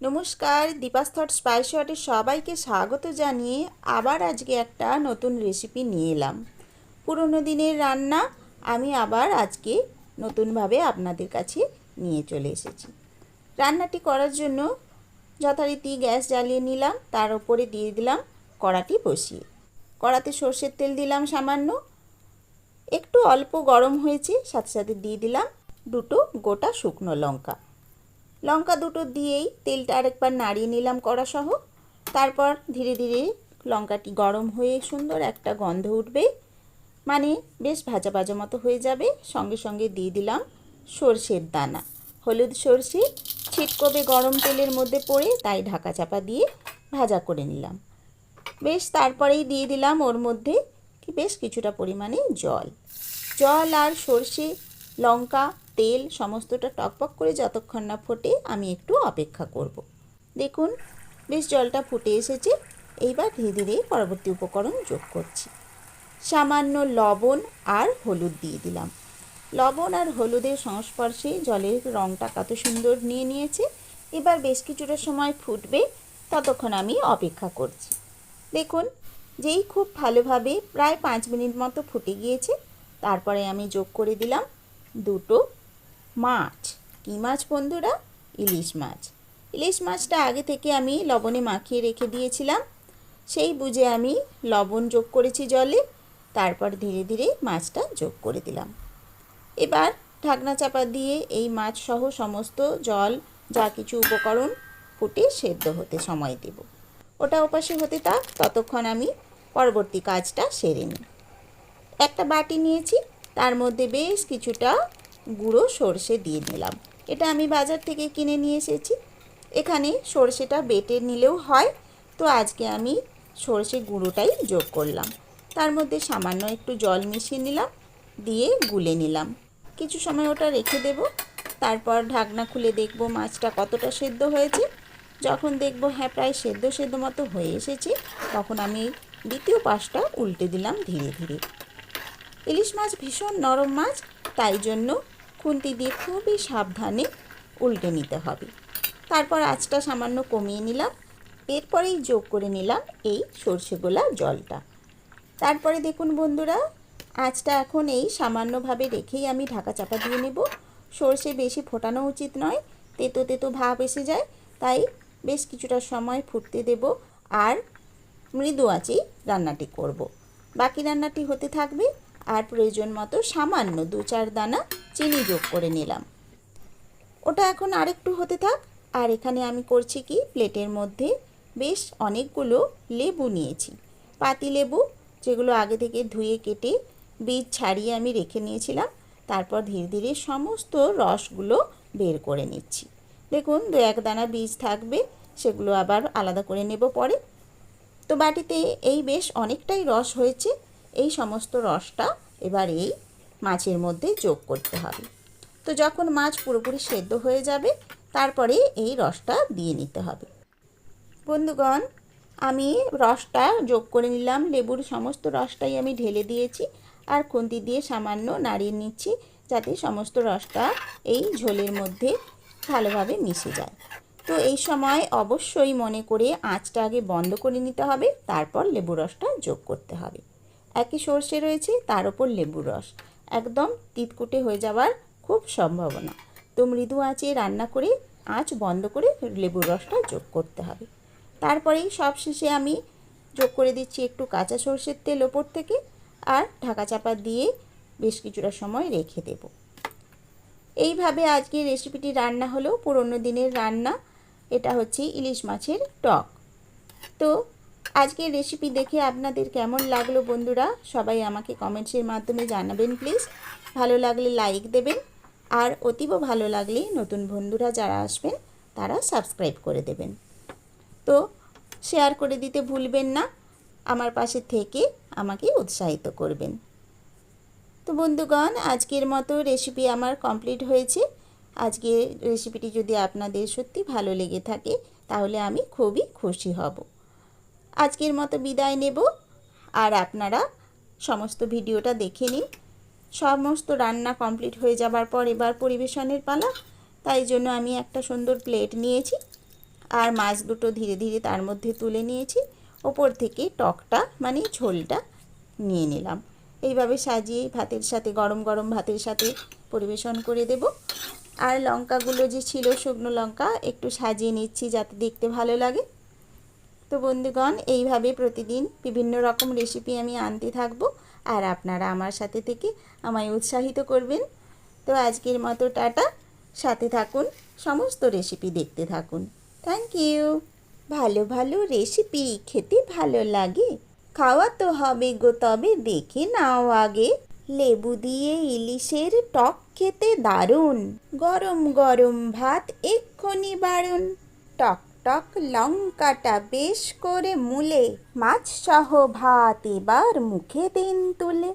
নমস্কার, Deepa's thought spice হটে সবাইকে স্বাগত জানিয়ে আবার আজকে একটা নতুন রেসিপি নিয়ে এলাম। পুরনো দিনের রান্না আমি আবার আজকে নতুনভাবে আপনাদের কাছে নিয়ে চলে এসেছি। রান্নাটি করার জন্য যথারীতি গ্যাস জ্বালিয়ে নিলাম, তার উপরে দিয়ে দিলাম কড়াটি বসিয়ে। কড়াতে সর্ষের তেল দিলাম সামান্য, একটু অল্প গরম হয়েছে, সাথে সাথে দিয়ে দিলাম দুটো গোটা শুকনো লঙ্কা। লঙ্কা দুটো দিয়েই তেলটা আরেকবার নাড়িয়ে নিলাম কড়া সহ তারপর ধীরে ধীরে লঙ্কাটি গরম হয়ে সুন্দর একটা গন্ধ উঠবে। মানে বেশ ভাজা ভাজা মতো হয়ে যাবে। সঙ্গে সঙ্গে দিয়ে দিলাম সর্ষের দানা। হলুদ সর্ষে ছিটকবে গরম তেলের মধ্যে পড়ে তাই ঢাকা চাপা দিয়ে ভাজা করে নিলাম। বেশ তারপরেই দিয়ে দিলাম ওর মধ্যে বেশ কিছুটা পরিমাণে জল। জল আর সর্ষে, লঙ্কা তেল সমস্তটা টকপক করে যতক্ষণ না ফোটে আমি একটু অপেক্ষা করব। দেখুন, বেশ জলটা ফুটে এসেছে। এইবার ধীরে ধীরে পরবর্তী উপকরণ যোগ করছি। সামান্য লবণ আর হলুদ দিয়ে দিলাম। লবণ আর হলুদের সংস্পর্শে জলের রঙটা কত সুন্দর নিয়ে নিয়েছে। এবার বেশ কিছুটা সময় ফুটবে, ততক্ষণ আমি অপেক্ষা করছি। দেখুন, যেই খুব ভালোভাবে প্রায় পাঁচ মিনিট মতো ফুটে গিয়েছে, তারপরে আমি যোগ করে দিলাম দুটো মাছ। কী মাছ বন্ধুরা? ইলিশ মাছ। ইলিশ মাছটা আগে থেকে আমি লবণে মাখিয়ে রেখে দিয়েছিলাম। সেই বুঝে আমি লবণ যোগ করেছি জলে, তারপর ধীরে ধীরে মাছটা যোগ করে দিলাম। এবার ঢাকনা চাপা দিয়ে এই মাছ সহ সমস্ত জল, যা কিছু উপকরণ ফুটে সেদ্ধ হতে সময় দেব। ওটা ওপাশে হতে থাক, ততক্ষণ আমি পরবর্তী কাজটা সেরে নিই। একটা বাটি নিয়েছি, তার মধ্যে বেশ কিছুটা গুঁড়ো সর্ষে দিয়ে দিলাম। এটা আমি বাজার থেকে কিনে নিয়ে এসেছি। এখানে সর্ষেটা বেটে নিলেও হয়। তো আজকে আমি সর্ষে গুঁড়োটাই যোগ করলাম। তার মধ্যে সামান্য একটু জল মিশিয়ে নিলাম, দিয়ে গুলে নিলাম। কিছু সময় ওটা রেখে দেব। তারপর ঢাকনা খুলে দেখব মাছটা কতটা সেদ্ধ হয়েছে। যখন দেখব হ্যাঁ প্রায় সেদ্ধ সেদ্ধ মতো হয়ে এসেছে, তখন আমি দ্বিতীয় পাশটা উল্টে দিলাম ধীরে ধীরে। ইলিশ মাছ ভীষণ নরম মাছ, তাই জন্য খুন্তি দিয়ে খুবই সাবধানে উল্টে নিতে হবে। তারপর আঁচটা সামান্য কমিয়ে নিলাম। এরপরেই যোগ করে নিলাম এই সর্ষে গোলা জলটা। তারপরে দেখুন বন্ধুরা, আঁচটা এখন এই সামান্যভাবে রেখেই আমি ঢাকা চাপা দিয়ে নেব। সর্ষে বেশি ফোটানো উচিত নয়, তেতো তেতো ভাব এসে যায়, তাই বেশ কিছুটা সময় ফুটতে দেব আর মৃদু আঁচেই রান্নাটি করব। বাকি রান্নাটি হতে থাকবে আর প্রয়োজন মতো সামান্য দু চার দানা চিনি যোগ করে নিলাম। ওটা এখন আরেকটু হতে থাক, আর এখানে আমি করছি কি, প্লেটের মধ্যে বেশ অনেকগুলো লেবু নিয়েছি। পাতি লেবু, যেগুলো আগে থেকে ধুয়ে কেটে বীজ ছাড়িয়ে আমি রেখে নিয়েছিলাম, তারপর ধীরে ধীরে সমস্ত রসগুলো বের করে নিচ্ছি। দেখুন, দু এক দানা বীজ থাকবে, সেগুলো আবার আলাদা করে নেব পরে। তো বাটিতে এই বেশ অনেকটাই রস হয়েছে, এই সমস্ত রসটা এবার এই মাছের মধ্যে যোগ করতে হবে। তো যখন মাছ পুরোপুরি সেদ্ধ হয়ে যাবে, তারপরে এই রসটা দিয়ে নিতে হবে। বন্ধুগণ, আমি রসটা যোগ করে নিলাম। লেবুর সমস্ত রসটাই আমি ঢেলে দিয়েছি আর খুন্তি দিয়ে সামান্য নাড়িয়ে নিচ্ছি যাতে সমস্ত রসটা এই ঝোলের মধ্যে ভালোভাবে মিশে যায়। তো এই সময় অবশ্যই মনে করে আঁচটা আগে বন্ধ করে নিতে হবে, তারপর লেবু রসটা যোগ করতে হবে। একই সর্ষে রয়েছে, তার ওপর লেবু রস। একদম তিতকুটে হয়ে যাওয়ার খুব সম্ভাবনা। তো মৃদু আঁচে রান্না করে আঁচ বন্ধ করে লেবুর রসটা যোগ করতে হবে। তারপরেই সব শেষে আমি যোগ করে দিচ্ছি একটু কাঁচা সর্ষের তেল ওপর থেকে আর ঢাকা চাপা দিয়ে বেশ কিছুটা সময় রেখে দেব। এইভাবে আজকে রেসিপিটি রান্না হলো, পুরনো দিনের রান্না। এটা হচ্ছে ইলিশ মাছের টক। তো আজকের রেসিপি দেখে আপনাদের কেমন লাগল বন্ধুরা? সবাই আমাকে কমেন্টসের মাধ্যমে জানাবেন প্লিজ ভালো লাগলে লাইক দেবেন, আর অতীব ভালো লাগলে নতুন বন্ধুরা যারা আসবেন, তারা সাবস্ক্রাইব করে দেবেন। তো শেয়ার করে দিতে ভুলবেন না, আমার পাশে থেকে আমাকে উৎসাহিত করবেন। তো বন্ধুগণ, আজকের মতো রেসিপি আমার কমপ্লিট হয়েছে। আজকে রেসিপিটি যদি আপনাদের সত্যি ভালো লেগে থাকে, তাহলে আমি খুবই খুশি হব। আজকের মতো বিদায় নেব। আর আপনারা সমস্ত ভিডিওটা দেখে নিন। সমস্ত রান্না কমপ্লিট হয়ে যাবার পর এবার পরিবেশনের পালা। তাই জন্য আমি একটা সুন্দর প্লেট নিয়েছি আর মাছ দুটো ধীরে ধীরে তার মধ্যে তুলে নিয়েছি। ওপর থেকে টকটা মানে ঝোলটা নিয়ে নিলাম। এইভাবে সাজিয়ে ভাতের সাথে, গরম গরম ভাতের সাথে পরিবেশন করে দেব। আর লঙ্কাগুলো যে ছিল শুকনো লঙ্কা, একটু সাজিয়ে নিচ্ছি যাতে দেখতে ভালো লাগে। তো বন্ধুগণ, এইভাবে প্রতিদিন বিভিন্ন রকম রেসিপি আমি আনতে থাকব আর আপনারা আমার সাথে থেকে আমায় উৎসাহিত করবেন। তো আজকের মতো টাটা। সাথে থাকুন, সমস্ত রেসিপি দেখতে থাকুন। থ্যাংক ইউ ভালো ভালো রেসিপি খেতে ভালো লাগে। খাওয়া তো হবে গো, তবে দেখে নাও আগে। লেবু দিয়ে ইলিশের টক খেতে দারুণ। গরম গরম ভাত এক্ষুনি বারণ টক টক লঙ্কাটা বেশ করে মুলে মাছ সহ ভাত এবার মুখে দিন তুলে।